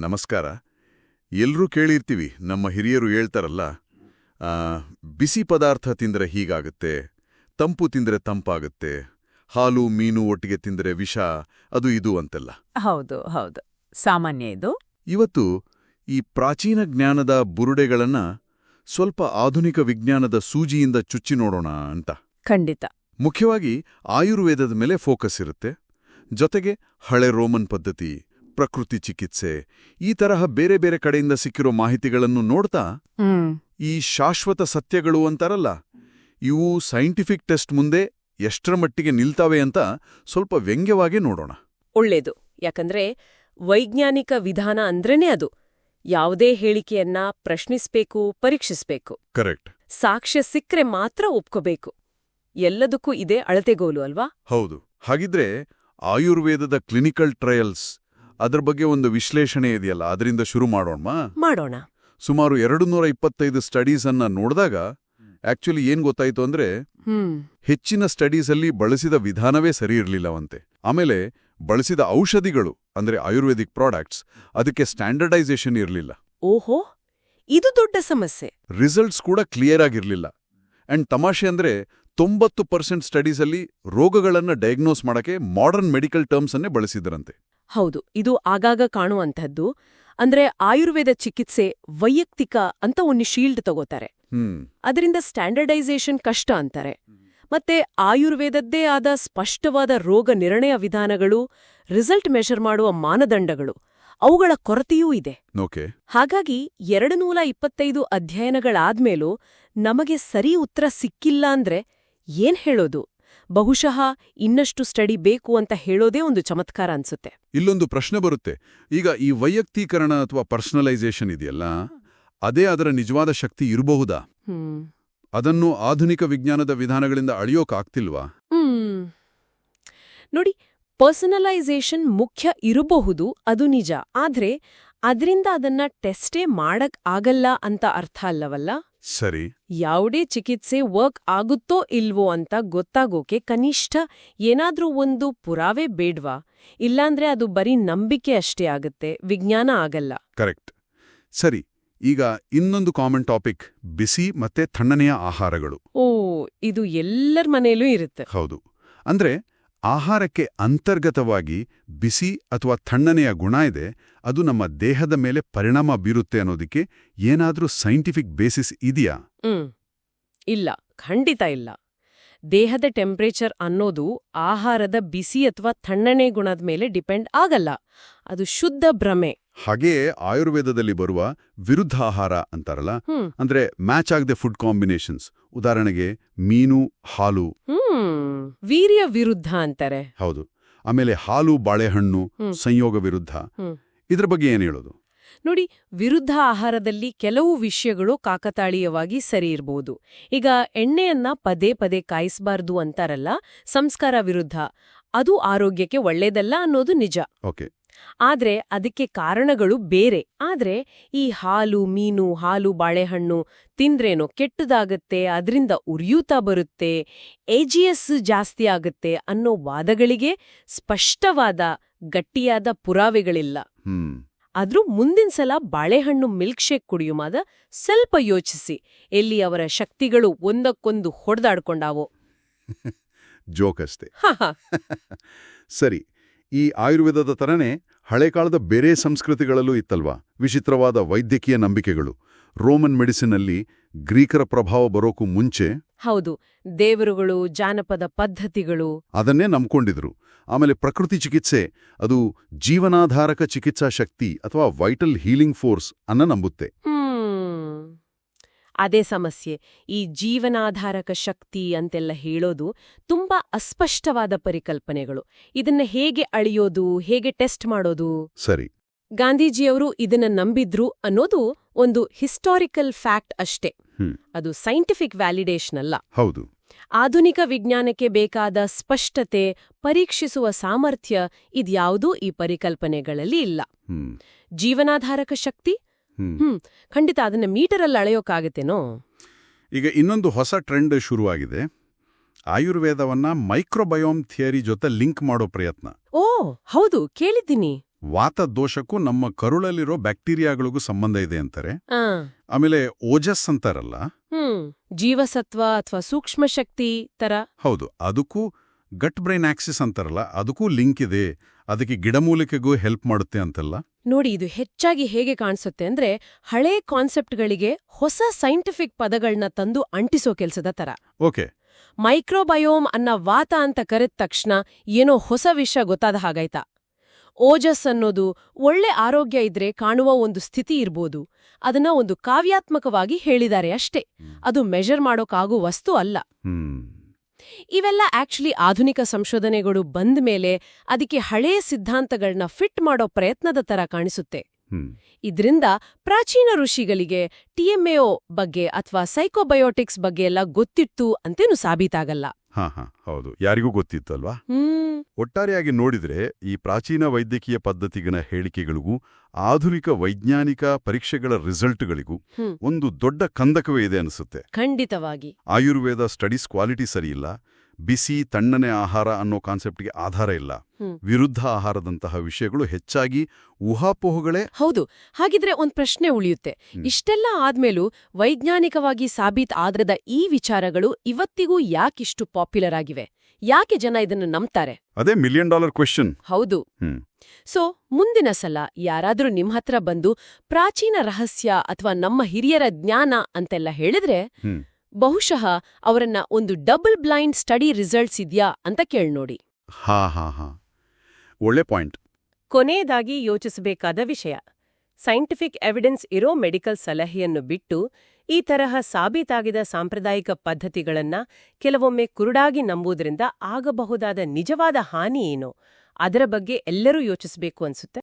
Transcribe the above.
ನಮಸ್ಕಾರ. ಎಲ್ರೂ ಕೇಳಿರ್ತೀವಿ ನಮ್ಮ ಹಿರಿಯರು ಹೇಳ್ತಾರಲ್ಲ ಬಿಸಿ ಪದಾರ್ಥ ತಿಂದರೆ ಹೀಗಾಗುತ್ತೆ ತಂಪು ತಿಂದರೆ ತಂಪಾಗುತ್ತೆ ಹಾಲು ಮೀನು ಒಟ್ಟಿಗೆ ತಿಂದರೆ ವಿಷ ಅದು ಇದು ಅಂತೆಲ್ಲ. ಹೌದು ಹೌದು. ಸಾಮಾನ್ಯ ಇದು. ಇವತ್ತು ಈ ಪ್ರಾಚೀನ ಜ್ಞಾನದ ಬುರುಡೆಗಳನ್ನ ಸ್ವಲ್ಪ ಆಧುನಿಕ ವಿಜ್ಞಾನದ ಸೂಜಿಯಿಂದ ಚುಚ್ಚಿ ನೋಡೋಣ ಅಂತ. ಖಂಡಿತ. ಮುಖ್ಯವಾಗಿ ಆಯುರ್ವೇದದ ಮೇಲೆ ಫೋಕಸ್ ಇರುತ್ತೆ. ಜೊತೆಗೆ ಹಳೆ ರೋಮನ್ ಪದ್ಧತಿ ಪ್ರಕೃತಿ ಚಿಕಿತ್ಸೆ ಈ ತರಹ ಬೇರೆ ಬೇರೆ ಕಡೆಯಿಂದ ಸಿಕ್ಕಿರೋ ಮಾಹಿತಿಗಳನ್ನು ನೋಡ್ತಾ ಈ ಶಾಶ್ವತ ಸತ್ಯಗಳು ಅಂತಾರಲ್ಲ ಇವು ಸೈಂಟಿಫಿಕ್ ಟೆಸ್ಟ್ ಮುಂದೆ ಎಷ್ಟರ ಮಟ್ಟಿಗೆ ನಿಲ್ತಾವೆ ಅಂತ ಸ್ವಲ್ಪ ವ್ಯಂಗ್ಯವಾಗಿ ನೋಡೋಣ. ಒಳ್ಳೇದು ಯಾಕಂದ್ರೆ ವೈಜ್ಞಾನಿಕ ವಿಧಾನ ಅಂದ್ರೇನೆ ಅದು. ಯಾವುದೇ ಹೇಳಿಕೆಯನ್ನ ಪ್ರಶ್ನಿಸ್ಬೇಕು ಪರೀಕ್ಷಿಸ್ಬೇಕು. ಕರೆಕ್ಟ್. ಸಾಕ್ಷ್ಯ ಸಿಕ್ಕರೆ ಮಾತ್ರ ಒಪ್ಕೋಬೇಕು. ಎಲ್ಲದಕ್ಕೂ ಇದೇ ಅಳತೆಗೋಲು ಅಲ್ವಾ? ಹೌದು. ಹಾಗಿದ್ರೆ ಆಯುರ್ವೇದದ ಕ್ಲಿನಿಕಲ್ ಟ್ರಯಲ್ಸ್ ಅದ್ರ ಬಗ್ಗೆ ಒಂದು ವಿಶ್ಲೇಷಣೆ ಇದೆಯಲ್ಲ ಅದರಿಂದ ಶುರು ಮಾಡೋಣ ಮಾಡೋಣ. ಸುಮಾರು ಎರಡು ನೂರ ಇಪ್ಪತ್ತೈದು ಸ್ಟಡೀಸ್ ಅನ್ನ ನೋಡಿದಾಗ ಆಕ್ಚುಲಿ ಏನ್ ಗೊತ್ತಾಯ್ತು ಅಂದ್ರೆ ಹೆಚ್ಚಿನ ಸ್ಟಡೀಸ್ ಅಲ್ಲಿ ಬಳಸಿದ ವಿಧಾನವೇ ಸರಿ ಇರಲಿಲ್ಲವಂತೆ. ಆಮೇಲೆ ಬಳಸಿದ ಔಷಧಿಗಳು ಅಂದ್ರೆ ಆಯುರ್ವೇದಿಕ್ ಪ್ರಾಡಕ್ಟ್ಸ್ ಅದಕ್ಕೆ ಸ್ಟ್ಯಾಂಡರ್ಡೈಸೇಷನ್ ಇರಲಿಲ್ಲ. ಓಹೋ ಇದು ದೊಡ್ಡ ಸಮಸ್ಯೆ. ರಿಸಲ್ಟ್ಸ್ ಕೂಡ ಕ್ಲಿಯರ್ ಆಗಿರ್ಲಿಲ್ಲ. ಅಂಡ್ ತಮಾಷೆ ಅಂದ್ರೆ ತೊಂಬತ್ತು ಪರ್ಸೆಂಟ್ ಸ್ಟಡೀಸಲ್ಲಿ ರೋಗಗಳನ್ನ ಡಯಾಗ್ನೋಸ್ ಮಾಡಕ್ಕೆ ಮಾಡರ್ನ್ ಮೆಡಿಕಲ್ ಟರ್ಮ್ಸ್ ಅನ್ನೇ ಬಳಸಿದ್ರಂತೆ. ಹೌದು ಇದು ಆಗಾಗ ಕಾಣುವಂಥದ್ದು. ಅಂದ್ರೆ ಆಯುರ್ವೇದ ಚಿಕಿತ್ಸೆ ವೈಯಕ್ತಿಕ ಅಂತ ಒಂದು ಶೀಲ್ಡ್ ತಗೋತಾರೆ. ಅದರಿಂದ ಸ್ಟ್ಯಾಂಡರ್ಡೈಸೇಷನ್ ಕಷ್ಟ ಅಂತಾರೆ. ಮತ್ತೆ ಆಯುರ್ವೇದದ್ದೇ ಆದ ಸ್ಪಷ್ಟವಾದ ರೋಗ ನಿರ್ಣಯ ವಿಧಾನಗಳು ರಿಸಲ್ಟ್ ಮೆಷರ್ ಮಾಡುವ ಮಾನದಂಡಗಳು ಅವುಗಳ ಕೊರತೆಯೂ ಇದೆ. ಹಾಗಾಗಿ ಎರಡು ನೂರ ಇಪ್ಪತ್ತೈದು ಅಧ್ಯಯನಗಳಾದ್ಮೇಲೂ ನಮಗೆ ಸರಿ ಉತ್ತರ ಸಿಕ್ಕಿಲ್ಲ ಅಂದ್ರೆ ಏನ್ ಹೇಳೋದು? ಬಹುಶಃ ಇನ್ನಷ್ಟು ಸ್ಟಡಿ ಬೇಕು ಅಂತ ಹೇಳೋದೇ ಒಂದು ಚಮತ್ಕಾರ ಅನ್ಸುತ್ತೆ. ಇಲ್ಲೊಂದು ಪ್ರಶ್ನೆ ಬರುತ್ತೆ. ಈಗ ಈ ವೈಯಕ್ತೀಕರಣ ಅಥವಾ ಪರ್ಸನಲೈಸೇಷನ್ ಇದೆಯಲ್ಲ ಅದೇ ಅದರ ನಿಜವಾದ ಶಕ್ತಿ ಇರಬಹುದಾ? ಅದನ್ನು ಆಧುನಿಕ ವಿಜ್ಞಾನದ ವಿಧಾನಗಳಿಂದ ಅಳಿಯೋಕಾಗ್ತಿಲ್ವಾ? ಹ್ಮ್. ನೋಡಿ ಪರ್ಸನಲೈಸೇಷನ್ ಮುಖ್ಯ ಇರಬಹುದು ಅದು ನಿಜ. ಆದ್ರೆ ಅದರಿಂದ ಅದನ್ನ ಟೆಸ್ಟೇ ಮಾಡಕ್ ಆಗಲ್ಲ ಅಂತ ಅರ್ಥ ಅಲ್ಲವಲ್ಲ? ಸರಿ. ಯಾವುದೇ ಚಿಕಿತ್ಸೆ ವರ್ಕ್ ಆಗುತ್ತೋ ಇಲ್ವೋ ಅಂತ ಗೊತ್ತಾಗೋಕೆ ಕನಿಷ್ಠ ಏನಾದ್ರೂ ಒಂದು ಪುರಾವೆ ಬೇಡ್ವಾ? ಇಲ್ಲಾಂದ್ರೆ ಅದು ಬರೀ ನಂಬಿಕೆ ಅಷ್ಟೇ ಆಗುತ್ತೆ ವಿಜ್ಞಾನ ಆಗಲ್ಲ. ಕರೆಕ್ಟ್. ಸರಿ ಈಗ ಇನ್ನೊಂದು ಕಾಮನ್ ಟಾಪಿಕ್ ಬಿಸಿ ಮತ್ತೆ ತಣ್ಣನೆಯ ಆಹಾರಗಳು. ಓ ಇದು ಎಲ್ಲರ ಮನೆಯಲ್ಲೂ ಇರುತ್ತೆ. ಹೌದು. ಅಂದ್ರೆ ಆಹಾರಕ್ಕೆ ಅಂತರ್ಗತವಾಗಿ ಬಿಸಿ ಅಥವಾ ತಣ್ಣನೆಯ ಗುಣ ಇದೆ, ಅದು ನಮ್ಮ ದೇಹದ ಮೇಲೆ ಪರಿಣಾಮ ಬೀರುತ್ತೆ ಅನ್ನೋದಕ್ಕೆ ಏನಾದರೂ ಸೈಂಟಿಫಿಕ್ ಬೇಸಿಸ್ ಇದೆಯಾ? ಇಲ್ಲ. ಖಂಡಿತ ಇಲ್ಲ. ದೇಹದ ಟೆಂಪ್ರೇಚರ್ ಅನ್ನೋದು ಆಹಾರದ ಬಿಸಿ ಅಥವಾ ತಣ್ಣನೆ ಗುಣದ ಮೇಲೆ ಡಿಪೆಂಡ್ ಆಗಲ್ಲ. ಅದು ಶುದ್ಧ ಭ್ರಮೆ. ಹಾಗೆಯೇ ಆಯುರ್ವೇದದಲ್ಲಿ ಬರುವ ವಿರುದ್ಧ ಆಹಾರ ಅಂತಾರಲ್ಲ? ಅಂದ್ರೆ ಮ್ಯಾಚ್ ಆಗದೆ ಫುಡ್ ಕಾಂಬಿನೇಷನ್ಸ್ ಉದಾಹರಣೆಗೆ ಮೀನು ಹಾಲು. ವೀರ್ಯ ವಿರುದ್ಧ ಅಂತಾರೆ. ಹೌದು. ಆಮೇಲೆ ಹಾಲು ಬಾಳೆಹಣ್ಣು ಸಂಯೋಗ ವಿರುದ್ಧ. ಇದ್ರ ಬಗ್ಗೆ ಏನ್ ಹೇಳೋದು? ನೋಡಿ ವಿರುದ್ಧ ಆಹಾರದಲ್ಲಿ ಕೆಲವು ವಿಷಯಗಳು ಕಾಕತಾಳೀಯವಾಗಿ ಸರಿ ಇರಬಹುದು ಈಗ ಎಣ್ಣೆಯನ್ನ ಪದೇ ಪದೇ ಕಾಯಿಸಬಾರ್ದು ಅಂತಾರಲ್ಲ ಸಂಸ್ಕಾರ ವಿರುದ್ಧ. ಅದು ಆರೋಗ್ಯಕ್ಕೆ ಒಳ್ಳೇದಲ್ಲ ಅನ್ನೋದು ನಿಜ. ಓಕೆ. ಆದ್ರೆ ಅದಕ್ಕೆ ಕಾರಣಗಳು ಬೇರೆ. ಆದ್ರೆ ಈ ಹಾಲು ಮೀನು ಹಾಲು ಬಾಳೆಹಣ್ಣು ತಿಂದ್ರೇನೋ ಕೆಟ್ಟದಾಗತ್ತೆ ಅದರಿಂದ ಉರಿಯೂತ ಬರುತ್ತೆ ಎಜಿಎಸ್ ಜಾಸ್ತಿ ಆಗುತ್ತೆ ಅನ್ನೋ ವಾದಗಳಿಗೆ ಸ್ಪಷ್ಟವಾದ ಗಟ್ಟಿಯಾದ ಪುರಾವೆಗಳಿಲ್ಲ. ಆದ್ರೂ ಮುಂದಿನ ಸಲ ಬಾಳೆಹಣ್ಣು ಮಿಲ್ಕ್ ಶೇಕ್ ಕುಡಿಯುಮಾದ ಸ್ವಲ್ಪ ಯೋಚಿಸಿ. ಎಲ್ಲಿ ಅವರ ಶಕ್ತಿಗಳು ಒಂದಕ್ಕೊಂದು ಹೊಡೆದಾಡ್ಕೊಂಡಾವೋ. ಜೋಕ್ ಅಷ್ಟೇ. ಹ. ಸರಿ ಈ ಆಯುರ್ವೇದದ ತರನೇ ಹಳೆ ಕಾಲದ ಬೇರೆ ಸಂಸ್ಕೃತಿಗಳಲ್ಲೂ ಇತ್ತಲ್ವಾ? ವಿಚಿತ್ರವಾದ ವೈದ್ಯಕೀಯ ನಂಬಿಕೆಗಳು. ರೋಮನ್ ಮೆಡಿಸಿನ್ನಲ್ಲಿ ಗ್ರೀಕರ ಪ್ರಭಾವ ಬರೋಕು ಮುಂಚೆ ಹೌದು ದೇವರುಗಳು ಜಾನಪದ ಪದ್ಧತಿಗಳು. ಅದನ್ನೇ ನಂಬ್ಕೊಂಡಿದ್ರು. ಆಮೇಲೆ ಪ್ರಕೃತಿ ಚಿಕಿತ್ಸೆ ಅದು ಜೀವನಾಧಾರಕ ಚಿಕಿತ್ಸಾ ಶಕ್ತಿ ಅಥವಾ ವೈಟಲ್ ಹೀಲಿಂಗ್ ಫೋರ್ಸ್ ಅನ್ನ ನಂಬುತ್ತೆ. ಅದೇ ಸಮಸ್ಯೆ. ಈ ಜೀವನಾಧಾರಕ ಶಕ್ತಿ ಅಂತೆಲ್ಲ ಹೇಳೋದು ತುಂಬಾ ಅಸ್ಪಷ್ಟವಾದ ಪರಿಕಲ್ಪನೆಗಳು. ಇದನ್ನ ಹೇಗೆ ಅಳಿಯೋದು ಹೇಗೆ ಟೆಸ್ಟ್ ಮಾಡೋದು? ಸರಿ. ಗಾಂಧೀಜಿಯವರು ಇದನ್ನ ನಂಬಿದ್ರು ಅನ್ನೋದು ಒಂದು ಹಿಸ್ಟಾರಿಕಲ್ ಫ್ಯಾಕ್ಟ್ ಅಷ್ಟೇ. ಅದು ಸೈಂಟಿಫಿಕ್ ವ್ಯಾಲಿಡೇಷನ್ ಅಲ್ಲ. ಹೌದು. ಆಧುನಿಕ ವಿಜ್ಞಾನಕ್ಕೆ ಬೇಕಾದ ಸ್ಪಷ್ಟತೆ ಪರೀಕ್ಷಿಸುವ ಸಾಮರ್ಥ್ಯ ಇದ್ಯಾವುದೂ ಈ ಪರಿಕಲ್ಪನೆಗಳಲ್ಲಿ ಇಲ್ಲ. ಜೀವನಾಧಾರಕ ಶಕ್ತಿ? ಹ್ಮ್. ಹ್ಮ್. ಖಂಡಿತ ಅದನ್ನ ಮೀಟರಲ್ಲಿ ಅಳೆಯೋಕ್ಕಾಗತ್ತೇನೋ ಈಗ ಇನ್ನೊಂದು ಹೊಸ ಟ್ರೆಂಡ್ ಶುರುವಾಗಿದೆ. ಆಯುರ್ವೇದವನ್ನ ಮೈಕ್ರೋಬಯೋಮ್ ಥಿಯರಿ ಜೊತೆ ಲಿಂಕ್ ಮಾಡೋ ಪ್ರಯತ್ನ. ಓ ಹೌದು ಕೇಳಿದ್ದೀನಿ. ವಾತ ದೋಷಕ್ಕೂ ನಮ್ಮ ಕರುಳಲ್ಲಿರೋ ಬ್ಯಾಕ್ಟೀರಿಯಾಗಳಿಗೂ ಸಂಬಂಧ ಇದೆ ಅಂತಾರೆ. ಆ, ಆಮೇಲೆ ಓಜಸ್ ಅಂತಾರಲ್ಲ? ಹ್ಮ್ ಜೀವಸತ್ವ ಅಥವಾ ಸೂಕ್ಷ್ಮ ಶಕ್ತಿ ತರ. ಹೌದು ಅದಕ್ಕೂ ಗಟ್ ಬ್ರೈನ್ ಆಕ್ಸಿಸ್ ಅಂತಾರಲ್ಲ ಅದಕ್ಕೂ ಲಿಂಕ್ ಇದೆ. ಅದಕ್ಕೆ ಗಿಡಮೂಲಿಕೆಗೂ ಹೆಲ್ಪ್ ಮಾಡುತ್ತೆ ಅಂತಲ್ಲ? ನೋಡಿ ಇದು ಹೆಚ್ಚಾಗಿ ಹೇಗೆ ಕಾಣಿಸುತ್ತೆ ಅಂದ್ರೆ ಹಳೇ ಕಾನ್ಸೆಪ್ಟ್ಗಳಿಗೆ ಹೊಸ ಸೈಂಟಿಫಿಕ್ ಪದಗಳನ್ನ ತಂದು ಅಂಟಿಸೋ ಕೆಲಸದ ತರ. ಓಕೆ. ಮೈಕ್ರೋಬಯೋಮ್ ಅನ್ನ ವಾತ ಅಂತ ಕರೆದ ತಕ್ಷಣ ಏನೋ ಹೊಸ ವಿಷಯ ಗೊತ್ತಾದ ಹಾಗಾಯ್ತಾ? ಓಜಸ್ ಅನ್ನೋದು ಒಳ್ಳೆ ಆರೋಗ್ಯ ಇದ್ರೆ ಕಾಣುವ ಒಂದು ಸ್ಥಿತಿ ಇರ್ಬೋದು. ಅದನ್ನ ಒಂದು ಕಾವ್ಯಾತ್ಮಕವಾಗಿ ಹೇಳಿದ್ದಾರೆ ಅಷ್ಟೇ. ಅದು ಮೆಜರ್ ಮಾಡೋಕ್ಕಾಗೋ ವಸ್ತು ಅಲ್ಲ. ಇವೆಲ್ಲ ಆಕ್ಚುಲಿ ಆಧುನಿಕ ಸಂಶೋಧನೆಗಳು ಬಂದ ಮೇಲೆ ಅದಕ್ಕೆ ಹಳೆಯ ಸಿದ್ಧಾಂತಗಳನ್ನ ಫಿಟ್ ಮಾಡೋ ಪ್ರಯತ್ನದ ತರ ಕಾಣಿಸುತ್ತೆ. ಇದರಿಂದ ಪ್ರಾಚೀನ ಋಷಿಗಳಿಗೆ ಟಿಎಂಎಒ ಬಗ್ಗೆ ಅಥವಾ ಸೈಕೋಬಯೋಟಿಕ್ಸ್ ಬಗ್ಗೆ ಎಲ್ಲ ಗೊತ್ತಿತ್ತು ಅಂತೇನು ಸಾಬೀತಾಗಲ್ಲ. ಹಾ ಹಾ ಹೌದು. ಯಾರಿಗೂ ಗೊತ್ತಿತ್ತಲ್ವಾ? ಹ್ಮ್. ಒಟ್ಟಾರೆಯಾಗಿ ನೋಡಿದ್ರೆ ಈ ಪ್ರಾಚೀನ ವೈದ್ಯಕೀಯ ಪದ್ಧತಿಗಳ ಹೇಳಿಕೆಗಳಿಗೂ ಆಧುನಿಕ ವೈಜ್ಞಾನಿಕ ಪರೀಕ್ಷೆಗಳ ರಿಸಲ್ಟ್ಗಳಿಗೂ. ಒಂದು ದೊಡ್ಡ ಕಂದಕವೇ ಇದೆ ಅನಿಸುತ್ತೆ. ಖಂಡಿತವಾಗಿ. ಆಯುರ್ವೇದ ಸ್ಟಡೀಸ್ ಕ್ವಾಲಿಟಿ ಸರಿಯಿಲ್ಲ ಬಿಸಿ ತಣ್ಣನೆ ಆಹಾರ ಅನ್ನೋ ಕಾನ್ಸೆಪ್ಟ್ಗೆ ಆಧಾರ ಇಲ್ಲ. ವಿರುದ್ಧ ಆಹಾರದಂತಹ ವಿಷಯಗಳು ಹೆಚ್ಚಾಗಿ ಊಹಾಪೋಹಗಳೇ ಹೌದು ಹಾಗಿದ್ರೆ ಒಂದ್ ಪ್ರಶ್ನೆ ಉಳಿಯುತ್ತೆ. ಇಷ್ಟೆಲ್ಲ ಆದ್ಮೇಲೂ ವೈಜ್ಞಾನಿಕವಾಗಿ ಸಾಬೀತ್ ಆದ್ರದ ಈ ವಿಚಾರಗಳು ಇವತ್ತಿಗೂ ಯಾಕಿಷ್ಟು ಪಾಪ್ಯುಲರ್ ಆಗಿವೆ? ಯಾಕೆ ಜನ ಇದನ್ನು ನಂಬ್ತಾರೆ? ಅದೇ ಮಿಲಿಯನ್ ಡಾಲರ್ ಕ್ವೆಶನ್ ಹೌದು. ಸೊ ಮುಂದಿನ ಸಲ ಯಾರಾದ್ರೂ ನಿಮ್ಮ ಹತ್ರ ಬಂದು ಪ್ರಾಚೀನ ರಹಸ್ಯ ಅಥವಾ ನಮ್ಮ ಹಿರಿಯರ ಜ್ಞಾನ ಅಂತೆಲ್ಲ ಹೇಳಿದ್ರೆ ಬಹುಶಃ ಅವರನ್ನ ಒಂದು ಡಬಲ್ ಬ್ಲೈಂಡ್ ಸ್ಟಡಿ ರಿಸಲ್ಟ್ಸ್ ಇದ್ಯಾ ಅಂತ ಕೇಳ್ನೋಡಿ ಹಾ ಹಾ ಹಾ. ಒಳ್ಳೆ ಪಾಯಿಂಟ್ ಕೊನೆಯದಾಗಿ ಯೋಚಿಸಬೇಕಾದ ವಿಷಯ. ಸೈಂಟಿಫಿಕ್ ಎವಿಡೆನ್ಸ್ ಇರೋ ಮೆಡಿಕಲ್ ಸಲಹೆಯನ್ನು ಬಿಟ್ಟು ಈ ತರಹ ಸಾಬೀತಾಗಿದ ಸಾಂಪ್ರದಾಯಿಕ ಪದ್ಧತಿಗಳನ್ನ ಕೆಲವೊಮ್ಮೆ ಕುರುಡಾಗಿ ನಂಬುವುದರಿಂದ ಆಗಬಹುದಾದ ನಿಜವಾದ ಹಾನಿ ಏನು? ಅದರ ಬಗ್ಗೆ ಎಲ್ಲರೂ ಯೋಚಿಸಬೇಕು ಅನ್ಸುತ್ತೆ?